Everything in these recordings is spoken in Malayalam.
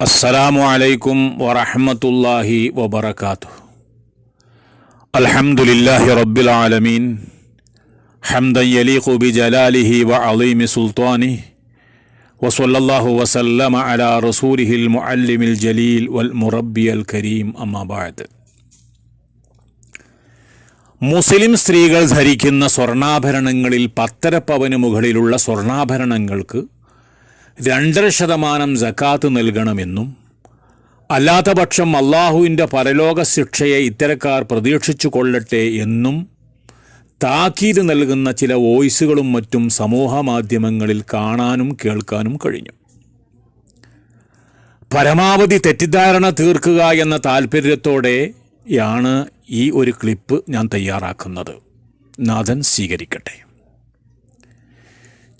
അസ്സലാമു അലൈക്കും വറഹമത്തല്ലാഹി വബർക്കാത്തു അൽഹംദുലില്ലാഹി റബ്ബിൽ ആലമീൻ. ഹംദൻ യലീഖു ബിജലാലിഹി വഅളീമി സുൽത്താനി വസല്ലല്ലാഹു വസല്ലമ അലാ റസൂലിഹിൽ മുഅല്ലിമിൽ ജലീൽ വൽ മുറബ്ബിയൽ കരീം. അമ്മാ ബഅദ്. മുസ്ലിം സ്ത്രീകൾ ധരിക്കുന്ന സ്വർണാഭരണങ്ങളിൽ പത്തര പവന് മുകളിലുള്ള സ്വർണാഭരണങ്ങൾക്ക് രണ്ടര ശതമാനം ജക്കാത്ത് നൽകണമെന്നും അല്ലാത്ത പക്ഷം അള്ളാഹുവിന്റെ പരലോക ശിക്ഷയെ ഇത്തരക്കാർ പ്രതീക്ഷിച്ചു കൊള്ളട്ടെ എന്നും താക്കീത് നൽകുന്ന ചില വോയിസുകളും മറ്റും സമൂഹ മാധ്യമങ്ങളിൽ കാണാനും കേൾക്കാനും കഴിഞ്ഞു. പരമാവധി തെറ്റിദ്ധാരണ തീർക്കുക എന്ന താൽപ്പര്യത്തോടെയാണ് ഈ ഒരു ക്ലിപ്പ് ഞാൻ തയ്യാറാക്കുന്നത്. നാഥൻ സ്വീകരിക്കട്ടെ.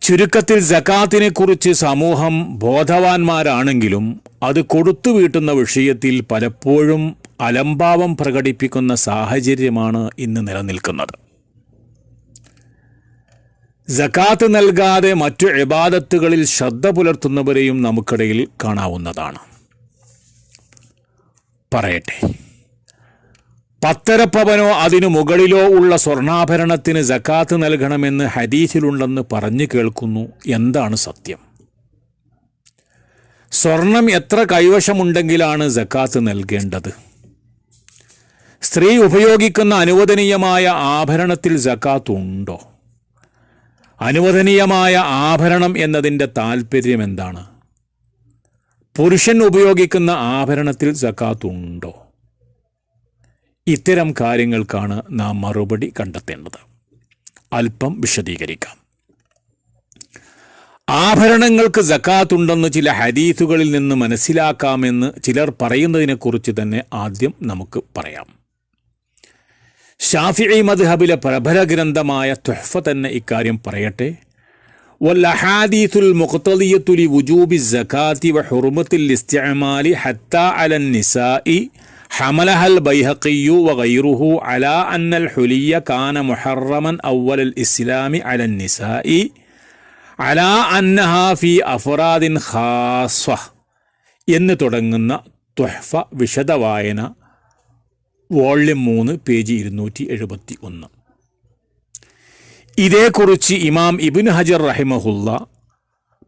ചുരുക്കത്തിൽ ജക്കാത്തിനെ കുറിച്ച് സമൂഹം ബോധവാന്മാരാണെങ്കിലും അത് കൊടുത്തു വീട്ടുന്ന വിഷയത്തിൽ പലപ്പോഴും അലംഭാവം പ്രകടിപ്പിക്കുന്ന സാഹചര്യമാണ് ഇന്ന് നിലനിൽക്കുന്നത്. ജക്കാത്ത് നൽകാതെ മറ്റു ഇബാദത്തുകളിൽ ശ്രദ്ധ പുലർത്തുന്നവരെയും നമുക്കിടയിൽ കാണാവുന്നതാണ്. പറയട്ടെ. പത്തരപ്പവനോ അതിനു മുകളിലോ ഉള്ള സ്വർണാഭരണത്തിന് ജക്കാത്ത് നൽകണമെന്ന് ഹദീസിലുണ്ടെന്ന് പറഞ്ഞു കേൾക്കുന്നു. എന്താണ് സത്യം? സ്വർണം എത്ര കൈവശമുണ്ടെങ്കിലാണ് ജക്കാത്ത് നൽകേണ്ടത്? സ്ത്രീ ഉപയോഗിക്കുന്ന അനുവദനീയമായ ആഭരണത്തിൽ ജക്കാത്ത് ഉണ്ടോ? അനുവദനീയമായ ആഭരണം എന്നതിന്റെ താല്പര്യം എന്താണ്? പുരുഷൻ ഉപയോഗിക്കുന്ന ആഭരണത്തിൽ ജക്കാത്ത് ഉണ്ടോ? ഇത്തരം കാര്യങ്ങൾക്കാണ് നാം മറുപടി കണ്ടെത്തേണ്ടത് അല്പം വിശദീകരിക്കാം ആഭരണങ്ങൾക്ക് ജക്കാത്തുണ്ടെന്ന് ചില ഹദീസുകളിൽ നിന്ന് മനസ്സിലാക്കാമെന്ന് ചിലർ പറയുന്നതിനെക്കുറിച്ച് തന്നെ ആദ്യം നമുക്ക് പറയാം ഷാഫിഇ മദ്ഹബിലെ പ്രബല ഗ്രന്ഥമായ തുഹ്ഫ തന്നെ ഇക്കാര്യം പറയട്ടെ والأحاديث المقتضية لوجوب الزكاة وحرمة الاستعمال حتى على النساء ഹമലഹൽ ബൈഹഖിയു വൈറുഹു അല അന്നൽ ഹുലിയ കാന മുഹറമൻ അവൽ ഇസ്ലാമി അലൻ നിസായി അല അന്നഹ ഫി അഫറാദിൻ ഖാസ്വ എന്ന് തുടങ്ങുന്ന ത്വഹ്ഫ വിശദവായന വോള്യം മൂന്ന് പേജ് ഇരുന്നൂറ്റി എഴുപത്തി ഒന്ന് ഇതേക്കുറിച്ച് ഇമാം ഇബിൻ ഹജർ റഹിമഹുല്ല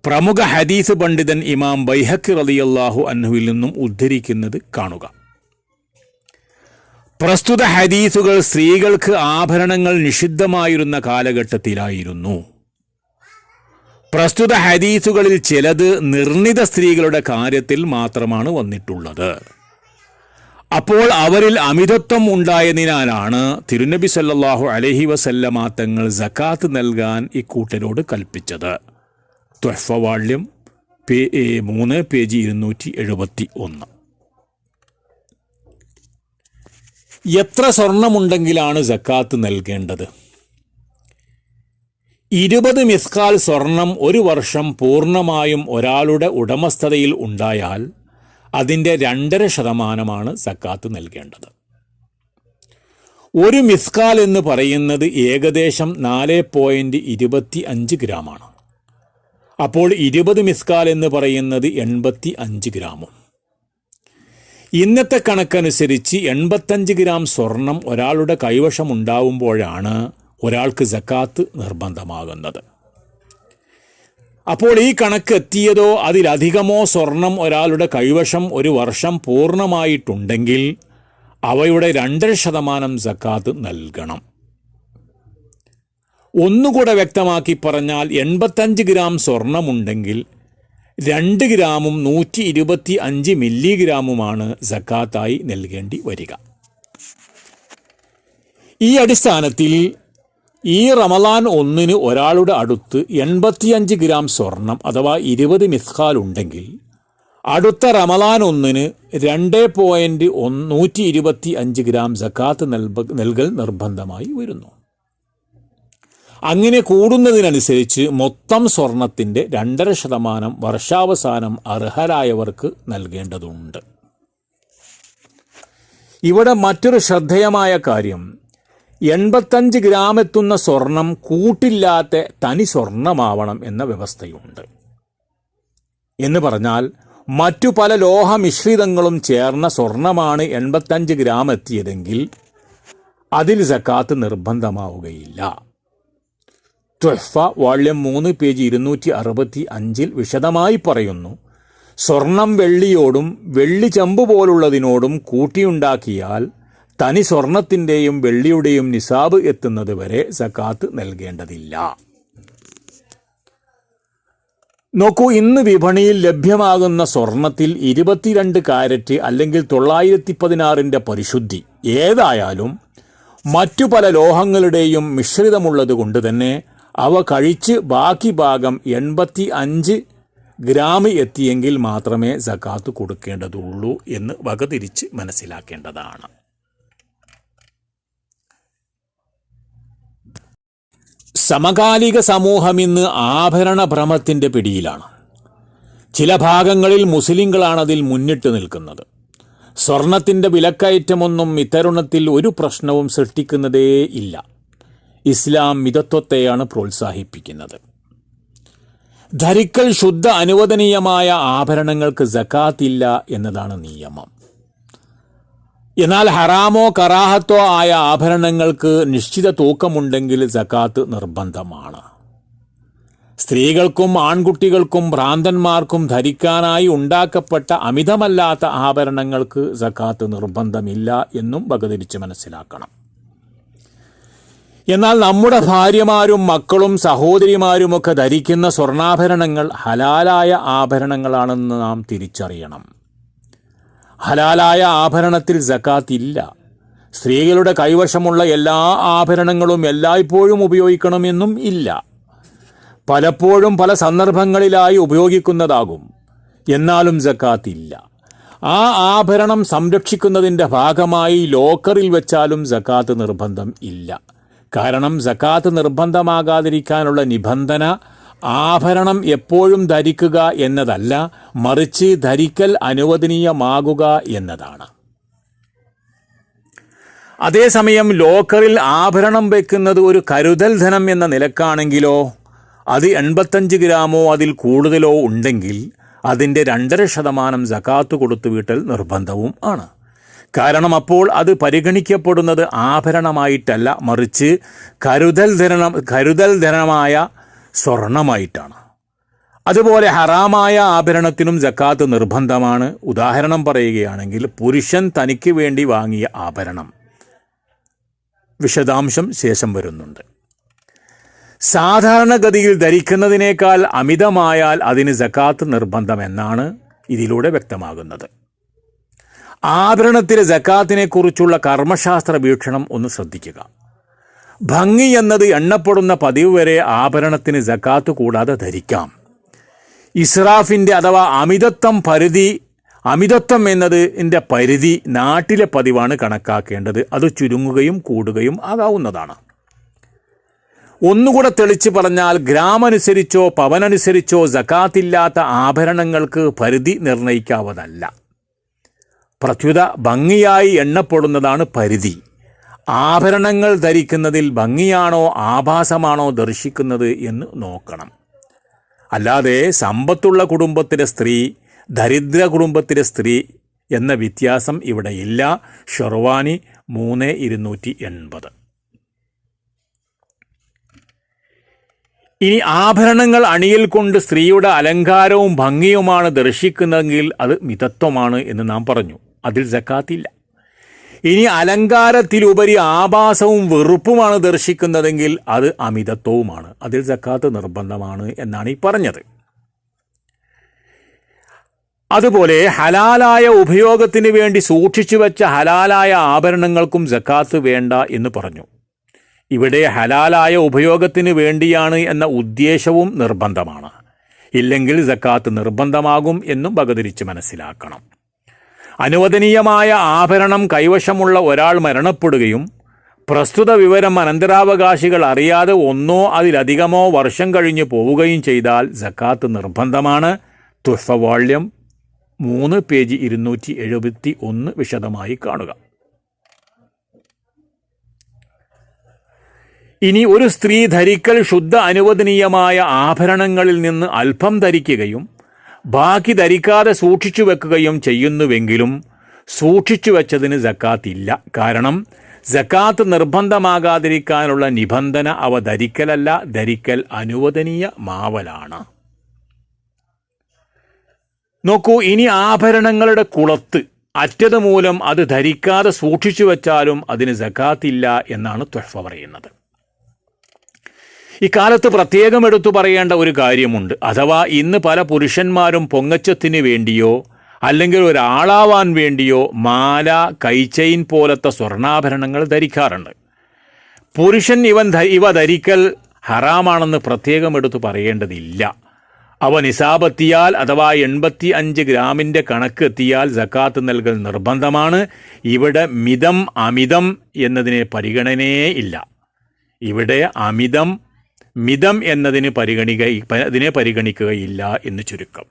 പ്രമുഖ ഹദീസ് പണ്ഡിതൻ ഇമാം ബൈഹക്ക് റലിയല്ലാഹു അന്നുവിൽ നിന്നും ഉദ്ധരിക്കുന്നത് കാണുക. പ്രസ്തുത ഹദീസുകൾ സ്ത്രീകൾക്ക് ആഭരണങ്ങൾ നിഷിദ്ധമായിരുന്ന കാലഘട്ടത്തിലായിരുന്നു. പ്രസ്തുത ഹദീസുകളിൽ ചിലത് നിർണിത സ്ത്രീകളുടെ കാര്യത്തിൽ മാത്രമാണ് വന്നിട്ടുള്ളത്. അപ്പോൾ അവരിൽ അമിതത്വം ഉണ്ടായതിനാലാണ് തിരുനബി സല്ലാഹു അലഹി വസല്ലമ തങ്ങൾ സക്കാത്ത് നൽകാൻ ഇക്കൂട്ടരോട് കൽപ്പിച്ചത്. ത്വഫവാള്യം പേ മൂന്ന് പേജ് ഇരുന്നൂറ്റി എഴുപത്തി ഒന്ന്. എത്ര സ്വർണമുണ്ടെങ്കിലാണ് ജക്കാത്ത് നൽകേണ്ടത്? ഇരുപത് മിസ്കാൽ സ്വർണം ഒരു വർഷം പൂർണമായും ഒരാളുടെ ഉടമസ്ഥതയിൽ ഉണ്ടായാൽ അതിന്റെ രണ്ടര ശതമാനമാണ് സക്കാത്ത് നൽകേണ്ടത്. ഒരു മിസ്കാൽ എന്ന് പറയുന്നത് ഏകദേശം നാല് പോയിന്റ് ഇരുപത്തി അഞ്ച് ഗ്രാമാണ്. അപ്പോൾ ഇരുപത് മിസ്കാൽ എന്ന് പറയുന്നത് എൺപത്തി അഞ്ച് ഗ്രാമും. ഇന്നത്തെ കണക്കനുസരിച്ച് എൺപത്തഞ്ച് ഗ്രാം സ്വർണം ഒരാളുടെ കൈവശം കൈവശമുണ്ടാവുമ്പോഴാണ് ഒരാൾക്ക് ജക്കാത്ത് നിർബന്ധമാകുന്നത്. അപ്പോൾ ഈ കണക്ക് എത്തിയതോ അതിലധികമോ സ്വർണം ഒരാളുടെ കൈവശം ഒരു വർഷം പൂർണമായിട്ടുണ്ടെങ്കിൽ അവയുടെ രണ്ടര ശതമാനം ജക്കാത്ത് നൽകണം. ഒന്നുകൂടെ വ്യക്തമാക്കി പറഞ്ഞാൽ എൺപത്തഞ്ച് ഗ്രാം സ്വർണമുണ്ടെങ്കിൽ രണ്ട് ഗ്രാമും നൂറ്റി ഇരുപത്തി അഞ്ച് മില്ലിഗ്രാമുമാണ് സക്കാത്തായി നൽകേണ്ടി വരിക. ഈ അടിസ്ഥാനത്തിൽ ഈ റമലാൻ ഒന്നിന് ഒരാളുടെ അടുത്ത് എൺപത്തിയഞ്ച് ഗ്രാം സ്വർണം അഥവാ ഇരുപത് മിസ്കാൽ ഉണ്ടെങ്കിൽ അടുത്ത റമലാൻ ഒന്നിന് രണ്ട് പോയിന്റ് നൂറ്റി ഇരുപത്തി അഞ്ച് ഗ്രാം സക്കാത്ത് നൽക നൽകൽ നിർബന്ധമായി വരുന്നു. അങ്ങനെ കൂടുന്നതിനനുസരിച്ച് മൊത്തം സ്വർണത്തിന്റെ രണ്ടര ശതമാനം വർഷാവസാനം അർഹരായവർക്ക് നൽകേണ്ടതുണ്ട്. ഇവിടെ മറ്റൊരു ശ്രദ്ധേയമായ കാര്യം. എൺപത്തഞ്ച് ഗ്രാം എത്തുന്ന സ്വർണം കൂട്ടില്ലാത്ത തനി സ്വർണമാവണം എന്ന വ്യവസ്ഥയുണ്ട്. എന്ന് പറഞ്ഞാൽ മറ്റു പല ലോഹമിശ്രിതങ്ങളും ചേർന്ന സ്വർണമാണ് എൺപത്തഞ്ച് ഗ്രാം എത്തിയതെങ്കിൽ അതിൽ സക്കാത്ത് നിർബന്ധമാവുകയില്ല. ത്വഫ വാള്യം മൂന്ന് പേജ് ഇരുന്നൂറ്റി അറുപത്തി അഞ്ചിൽ വിശദമായി പറയുന്നു. സ്വർണം വെള്ളിയോടും വെള്ളി ചെമ്പ് പോലുള്ളതിനോടും കൂട്ടിയുണ്ടാക്കിയാൽ തനി സ്വർണത്തിന്റെയും വെള്ളിയുടെയും നിസാബ് എത്തുന്നത് വരെ സക്കാത്ത് നൽകേണ്ടതില്ല. നോക്കൂ ഇന്ന് വിപണിയിൽ ലഭ്യമാകുന്ന സ്വർണത്തിൽ ഇരുപത്തിരണ്ട് കാരറ്റ് അല്ലെങ്കിൽ തൊള്ളായിരത്തി പതിനാറിന്റെ പരിശുദ്ധി ഏതായാലും മറ്റു പല ലോഹങ്ങളുടെയും മിശ്രിതമുള്ളത് കൊണ്ട് തന്നെ അവ കഴിച്ച് ബാക്കി ഭാഗം എൺപത്തി അഞ്ച് ഗ്രാം എത്തിയെങ്കിൽ മാത്രമേ സക്കാത്ത് കൊടുക്കേണ്ടതുള്ളൂ എന്ന് വകതിരിച്ച് മനസ്സിലാക്കേണ്ടതാണ്. സമകാലിക സമൂഹം ഇന്ന് ആഭരണ ഭ്രമത്തിന്റെ പിടിയിലാണ്. ചില ഭാഗങ്ങളിൽ മുസ്ലിങ്ങളാണ് അതിൽ മുന്നിട്ട് നിൽക്കുന്നത്. സ്വർണത്തിന്റെ വിലക്കയറ്റമൊന്നും ഇത്തരുണത്തിൽ ഒരു പ്രശ്നവും സൃഷ്ടിക്കുന്നതേ ഇല്ല. ഇസ്ലാം മിതത്വത്തെയാണ് പ്രോത്സാഹിപ്പിക്കുന്നത്. ധരിക്കൽ ശുദ്ധ അനുവദനീയമായ ആഭരണങ്ങൾക്ക് ജക്കാത്തില്ല എന്നതാണ് നിയമം. എന്നാൽ ഹറാമോ കറാഹത്തോ ആയ ആഭരണങ്ങൾക്ക് നിശ്ചിത തൂക്കമുണ്ടെങ്കിൽ ജക്കാത്ത് നിർബന്ധമാണ്. സ്ത്രീകൾക്കും ആൺകുട്ടികൾക്കും ഭ്രാന്തന്മാർക്കും ധരിക്കാനായി ഉണ്ടാക്കപ്പെട്ട അമിതമല്ലാത്ത ആഭരണങ്ങൾക്ക് ജക്കാത്ത് നിർബന്ധമില്ല എന്നും ഭഗതിരിച്ച് മനസ്സിലാക്കണം. എന്നാൽ നമ്മുടെ ഭാര്യമാരും മക്കളും സഹോദരിമാരുമൊക്കെ ധരിക്കുന്ന സ്വർണാഭരണങ്ങൾ ഹലാലായ ആഭരണങ്ങളാണെന്ന് നാം തിരിച്ചറിയണം. ഹലാലായ ആഭരണത്തിൽ ജക്കാത്ത് ഇല്ല. സ്ത്രീകളുടെ കൈവശമുള്ള എല്ലാ ആഭരണങ്ങളും എല്ലായ്പ്പോഴും ഉപയോഗിക്കണമെന്നും ഇല്ല. പലപ്പോഴും പല സന്ദർഭങ്ങളിലായി ഉപയോഗിക്കുന്നതാകും. എന്നാലും ജക്കാത്ത് ഇല്ല. ആ ആഭരണം സംരക്ഷിക്കുന്നതിന്റെ ഭാഗമായി ലോക്കറിൽ വെച്ചാലും ജക്കാത്ത് നിർബന്ധം ഇല്ല. കാരണം ജക്കാത്ത് നിർബന്ധമാകാതിരിക്കാനുള്ള നിബന്ധന ആഭരണം എപ്പോഴും ധരിക്കുക എന്നതല്ല മറിച്ച് ധരിക്കൽ അനുവദനീയമാകുക എന്നതാണ്. അതേസമയം ലോക്കറിൽ ആഭരണം വെക്കുന്നത് ഒരു കരുതൽ ധനം എന്ന നിലക്കാണെങ്കിലോ അത് എൺപത്തഞ്ച് ഗ്രാമോ അതിൽ കൂടുതലോ ഉണ്ടെങ്കിൽ അതിന്റെ രണ്ടര ശതമാനം ജക്കാത്ത് കൊടുത്തു വീട്ടൽ നിർബന്ധവും ആണ്. കാരണം അപ്പോൾ അത് പരിഗണിക്കപ്പെടുന്നത് ആഭരണമായിട്ടല്ല മറിച്ച് കരുതൽ ധനം കരുതൽ ധനമായ സ്വർണമായിട്ടാണ്. അതുപോലെ ഹറാമായ ആഭരണത്തിനും ജക്കാത്ത് നിർബന്ധമാണ്. ഉദാഹരണം പറയുകയാണെങ്കിൽ പുരുഷൻ തനിക്ക് വേണ്ടി വാങ്ങിയ ആഭരണം. വിശദാംശം ശേഷം വരുന്നുണ്ട്. സാധാരണഗതിയിൽ ധരിക്കുന്നതിനേക്കാൾ അമിതമായാൽ അതിന് ജക്കാത്ത് നിർബന്ധമെന്നാണ് ഇതിലൂടെ വ്യക്തമാകുന്നത്. ആഭരണത്തിലെ ജക്കാത്തിനെ കുറിച്ചുള്ള കർമ്മശാസ്ത്ര വീക്ഷണം ഒന്ന് ശ്രദ്ധിക്കുക. ഭംഗി എന്നത് എണ്ണപ്പെടുന്ന പതിവ് വരെ ആഭരണത്തിന് ജക്കാത്ത് കൂടാതെ ധരിക്കാം. ഇസ്രാഫിന്റെ അഥവാ അമിതത്വം പരിധി അമിതത്വം എന്നത് എന്റെ പരിധി നാട്ടിലെ പതിവാണ് കണക്കാക്കേണ്ടത്. അത് ചുരുങ്ങുകയും കൂടുകയും ആകാവുന്നതാണ്. ഒന്നുകൂടെ തെളിച്ച് പറഞ്ഞാൽ ഗ്രാമനുസരിച്ചോ പവനനുസരിച്ചോ ജക്കാത്തില്ലാത്ത ആഭരണങ്ങൾക്ക് പരിധി നിർണയിക്കാവതല്ല. പ്രത്യുത ഭംഗിയായി എണ്ണപ്പെടുന്നതാണ് പരിധി. ആഭരണങ്ങൾ ധരിക്കുന്നതിൽ ഭംഗിയാണോ ആഭാസമാണോ ദർശിക്കുന്നത് എന്ന് നോക്കണം. അല്ലാതെ സമ്പത്തുള്ള കുടുംബത്തിലെ സ്ത്രീ ദരിദ്ര കുടുംബത്തിലെ സ്ത്രീ എന്ന വ്യത്യാസം ഇവിടെ ഇല്ല. ഷെർവാനി മൂന്ന് ഇരുന്നൂറ്റി എൺപത്. ഇനി ആഭരണങ്ങൾ അണിയിൽ കൊണ്ട് സ്ത്രീയുടെ അലങ്കാരവും ഭംഗിയുമാണ് ദർശിക്കുന്നതെങ്കിൽ അത് മിതത്വമാണ് എന്ന് നാം പറഞ്ഞു. അതിൽ ജക്കാത്തില്ല ഇനി അലങ്കാരത്തിലുപരി ആഭാസവും വെറുപ്പുമാണ് ദർശിക്കുന്നതെങ്കിൽ അത് അമിതത്വവുമാണ്. അതിൽ ജക്കാത്ത് നിർബന്ധമാണ് എന്നാണ് ഈ പറഞ്ഞത്. അതുപോലെ ഹലാലായ ഉപയോഗത്തിന് വേണ്ടി സൂക്ഷിച്ചു വെച്ച ഹലാലായ ആഭരണങ്ങൾക്കും ജക്കാത്ത് വേണ്ട എന്ന് പറഞ്ഞു. ഇവിടെ ഹലാലായ ഉപയോഗത്തിന് വേണ്ടിയാണ് എന്ന ഉദ്ദേശവും നിർബന്ധമാണ്. ഇല്ലെങ്കിൽ ജക്കാത്ത് നിർബന്ധമാകും എന്നും ഭഗതിരിച്ച് മനസ്സിലാക്കണം. അനുവദനീയമായ ആഭരണം കൈവശമുള്ള ഒരാൾ മരണപ്പെടുകയും പ്രസ്തുത വിവരം അനന്തരാവകാശികൾ അറിയാതെ ഒന്നോ അതിലധികമോ വർഷം കഴിഞ്ഞ് പോവുകയും ചെയ്താൽ ജക്കാത്ത് നിർബന്ധമാണ്. തുഫവാള്യം മൂന്ന് പേജ് ഇരുന്നൂറ്റി എഴുപത്തി ഒന്ന് വിശദമായി കാണുക. ഇനി ഒരു സ്ത്രീ ധരിക്കൽ ശുദ്ധ അനുവദനീയമായ ആഭരണങ്ങളിൽ നിന്ന് അല്പം ധരിക്കുകയും ബാക്കി ധരിക്കാതെ സൂക്ഷിച്ചു വെക്കുകയും ചെയ്യുന്നുവെങ്കിലും സൂക്ഷിച്ചു വെച്ചതിന് ഇല്ല കാരണം ജക്കാത്ത് നിർബന്ധമാകാതിരിക്കാനുള്ള നിബന്ധന അവ ധരിക്കലല്ല ധരിക്കൽ അനുവദനീയ മാവലാണ്. നോക്കൂ ഇനി ആഭരണങ്ങളുടെ കുളത്ത് അറ്റത് മൂലം അത് ധരിക്കാതെ സൂക്ഷിച്ചു വെച്ചാലും അതിന് ജക്കാത്തില്ല എന്നാണ് ത്വഫ പറയുന്നത്. ഇക്കാലത്ത് പ്രത്യേകം എടുത്തു പറയേണ്ട ഒരു കാര്യമുണ്ട്. അഥവാ ഇന്ന് പല പുരുഷന്മാരും പൊങ്ങച്ചത്തിന് വേണ്ടിയോ അല്ലെങ്കിൽ ഒരാളാവാൻ വേണ്ടിയോ മാല കൈച്ചെയിൻ പോലത്തെ സ്വർണാഭരണങ്ങൾ ധരിക്കാറുണ്ട്. പുരുഷൻ ഇവൻ ഇവ ധരിക്കൽ ഹറാമാണെന്ന് പ്രത്യേകം എടുത്തു പറയേണ്ടതില്ല. അവ നിസാബെത്തിയാൽ അഥവാ എൺപത്തി അഞ്ച് ഗ്രാമിന്റെ കണക്ക് എത്തിയാൽ ജക്കാത്ത് നൽകൽ നിർബന്ധമാണ്. ഇവിടെ മിതം അമിതം എന്നതിനെ പരിഗണനയേ ഇല്ല. ഇവിടെ അമിതം മിതം എന്നതിന് പരിഗണിക അതിനെ പരിഗണിക്കുകയില്ല എന്ന് ചുരുക്കം.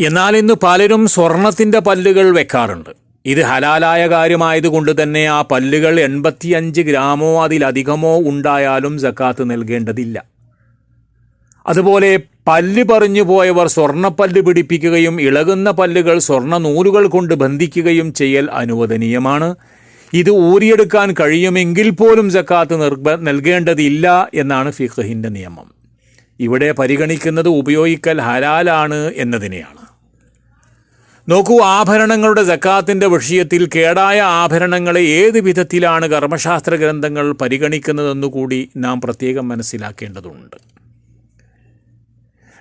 എന്നാൽ ഇന്ന് പലരും സ്വർണത്തിന്റെ പല്ലുകൾ വെക്കാറുണ്ട്. ഇത് ഹലാലായ കാര്യമായതുകൊണ്ട് തന്നെ ആ പല്ലുകൾ എൺപത്തിയഞ്ച് ഗ്രാമോ അതിലധികമോ ഉണ്ടായാലും ജക്കാത്ത് നൽകേണ്ടതില്ല. അതുപോലെ പല്ല് പറഞ്ഞു പോയവർ സ്വർണപ്പല്ല് പിടിപ്പിക്കുകയും ഇളകുന്ന പല്ലുകൾ സ്വർണ നൂലുകൾ കൊണ്ട് ബന്ധിക്കുകയും ചെയ്യൽ അനുവദനീയമാണ്. ഇത് ഊരിയെടുക്കാൻ കഴിയുമെങ്കിൽ പോലും ജക്കാത്ത് നിർബ നൽകേണ്ടതില്ല എന്നാണ് ഫിഖഹിന്റെ നിയമം. ഇവിടെ പരിഗണിക്കുന്നത് ഉപയോഗിക്കൽ ഹലാലാണ് എന്നതിനെയാണ്. നോക്കൂ ആഭരണങ്ങളുടെ ജക്കാത്തിന്റെ വിഷയത്തിൽ കേടായ ആഭരണങ്ങളെ ഏത് വിധത്തിലാണ് കർമ്മശാസ്ത്ര ഗ്രന്ഥങ്ങൾ പരിഗണിക്കുന്നതെന്നുകൂടി നാം പ്രത്യേകം മനസ്സിലാക്കേണ്ടതുണ്ട്.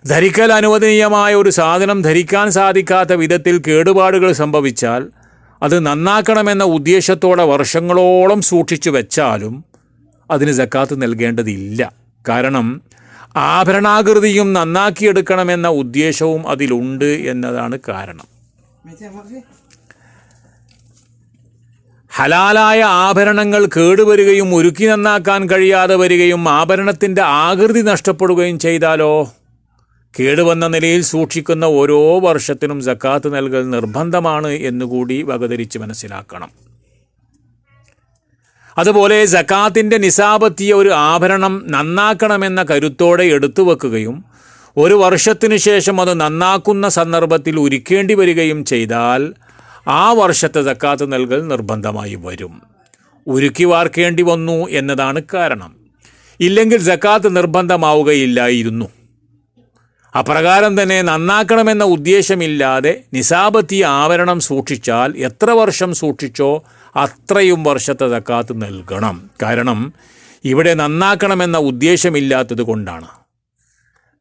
ധരിക്കൽ അനുവദനീയമായ ഒരു സാധനം ധരിക്കാൻ സാധിക്കാത്ത വിധത്തിൽ കേടുപാടുകൾ സംഭവിച്ചാൽ അത് നന്നാക്കണമെന്ന ഉദ്ദേശത്തോടെ വർഷങ്ങളോളം സൂക്ഷിച്ചു വെച്ചാലും അതിന് ജക്കാത്ത് നൽകേണ്ടതില്ല. കാരണം ആഭരണാകൃതിയും നന്നാക്കിയെടുക്കണമെന്ന ഉദ്ദേശവും അതിലുണ്ട് എന്നതാണ് കാരണം. ഹലാലായ ആഭരണങ്ങൾ കേടുവരികയും ഒരുക്കി നന്നാക്കാൻ കഴിയാതെ വരികയും ആഭരണത്തിന്റെ ആകൃതി നഷ്ടപ്പെടുകയും ചെയ്താലോ? കേടുവന്ന നിലയിൽ സൂക്ഷിക്കുന്ന ഓരോ വർഷത്തിനും ജക്കാത്ത് നൽകൽ നിർബന്ധമാണ് എന്നുകൂടി വകതിരിച്ച് മനസ്സിലാക്കണം. അതുപോലെ ജക്കാത്തിന്റെ നിസാബെത്തിയ ഒരു ആഭരണം നന്നാക്കണമെന്ന കരുത്തോടെ എടുത്തു വെക്കുകയും ഒരു വർഷത്തിനു ശേഷം അത് നന്നാക്കുന്ന സന്ദർഭത്തിൽ ഉരുക്കേണ്ടി വരികയും ചെയ്താൽ ആ വർഷത്തെ ജക്കാത്ത് നൽകൽ നിർബന്ധമായി വരും. ഉരുക്കി വാർക്കേണ്ടി വന്നു എന്നതാണ് കാരണം. ഇല്ലെങ്കിൽ ജക്കാത്ത് നിർബന്ധമാവുകയില്ലായിരുന്നു. അപ്രകാരം തന്നെ നന്നാക്കണമെന്ന ഉദ്ദേശമില്ലാതെ നിസാബത്തി ആവരണം സൂക്ഷിച്ചാൽ എത്ര വർഷം സൂക്ഷിച്ചോ അത്രയും വർഷത്തെ തക്കാത്ത് നൽകണം. കാരണം ഇവിടെ നന്നാക്കണമെന്ന ഉദ്ദേശമില്ലാത്തത് കൊണ്ടാണ്.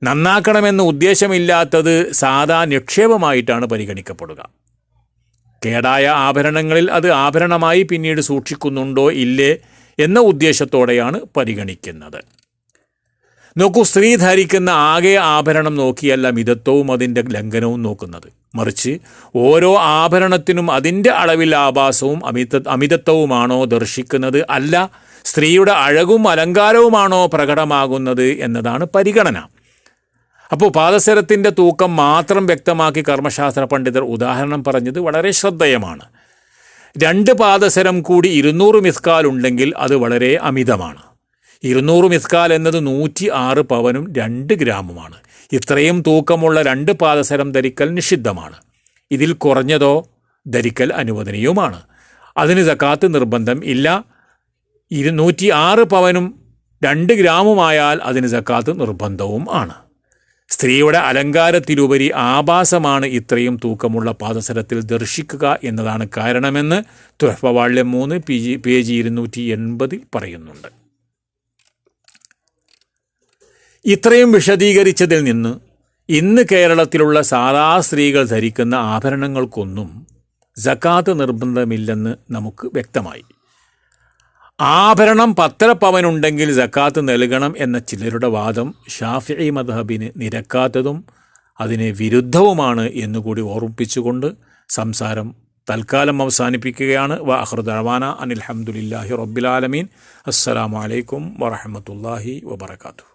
നന്നാക്കണമെന്ന ഉദ്ദേശമില്ലാത്തത് സാധാ നിക്ഷേപമായിട്ടാണ് പരിഗണിക്കപ്പെടുക. കേടായ ആഭരണങ്ങളിൽ അത് ആഭരണമായി പിന്നീട് സൂക്ഷിക്കുന്നുണ്ടോ ഇല്ലേ എന്ന ഉദ്ദേശത്തോടെയാണ് പരിഗണിക്കുന്നത്. നോക്കൂ സ്ത്രീ ധരിക്കുന്ന ആകെ ആഭരണം നോക്കിയല്ല മിതത്വവും അതിന്റെ ലംഘനവും നോക്കുന്നത്. മറിച്ച് ഓരോ ആഭരണത്തിനും അതിന്റെ അളവിൽ ആഭാസവും അമിത അമിതത്വവുമാണോ ദർശിക്കുന്നത് അല്ല സ്ത്രീയുടെ അഴകും അലങ്കാരവുമാണോ പ്രകടമാകുന്നത് എന്നതാണ് പരിഗണന. അപ്പോൾ പാദസരത്തിന്റെ തൂക്കം മാത്രം വ്യക്തമാക്കി കർമ്മശാസ്ത്ര പണ്ഡിതർ ഉദാഹരണം പറഞ്ഞത് വളരെ ശ്രദ്ധേയമാണ്. രണ്ട് പാദസരം കൂടി ഇരുന്നൂറ് മിസ്കാൽ ഉണ്ടെങ്കിൽ അത് വളരെ അമിതമാണ്. ഇരുന്നൂറ് മിസ്കാൽ എന്നത് നൂറ്റി ആറ് പവനും രണ്ട് ഗ്രാമുമാണ്. ഇത്രയും തൂക്കമുള്ള രണ്ട് പാദസരം ധരിക്കൽ നിഷിദ്ധമാണ്. ഇതിൽ കുറഞ്ഞതോ ധരിക്കൽ അനുവദനീയവുമാണ്. അതിന് സക്കാത്ത് നിർബന്ധം ഇല്ല. ഇരുന്നൂറ്റി ആറ് പവനും രണ്ട് ഗ്രാമുമായാൽ അതിന് സക്കാത്ത് നിർബന്ധവും ആണ്. സ്ത്രീയുടെ അലങ്കാരത്തിലുപരി ആഭാസമാണ് ഇത്രയും തൂക്കമുള്ള പാദസരത്തിൽ ദർശിക്കുക എന്നതാണ് കാരണമെന്ന് തുഹഫവാള്യം മൂന്ന് പി ജി പേജ് ഇരുന്നൂറ്റി എൺപതിൽ പറയുന്നുണ്ട്. ഇത്രയും വിശദീകരിച്ചതിൽ നിന്ന് ഇന്ന് കേരളത്തിലുള്ള സാധാ സ്ത്രീകൾ ധരിക്കുന്ന ആഭരണങ്ങൾക്കൊന്നും ജക്കാത്ത് നിർബന്ധമില്ലെന്ന് നമുക്ക് വ്യക്തമായി. ആഭരണം പത്തര പവനുണ്ടെങ്കിൽ ജക്കാത്ത് നൽകണം എന്ന ചിലരുടെ വാദം ഷാഫി മദ്ഹബിന് നിരക്കാത്തതും അതിന് വിരുദ്ധവുമാണ് എന്നുകൂടി ഓർമ്മിപ്പിച്ചുകൊണ്ട് സംസാരം തൽക്കാലം അവസാനിപ്പിക്കുകയാണ്. വ അഹ്റുദാന അനിൽഹമുല്ലാഹി റബ്ബിലാലമീൻ അസ്സലാമലൈക്കും വറഹമത്തല്ലാഹി വബർക്കാത്തു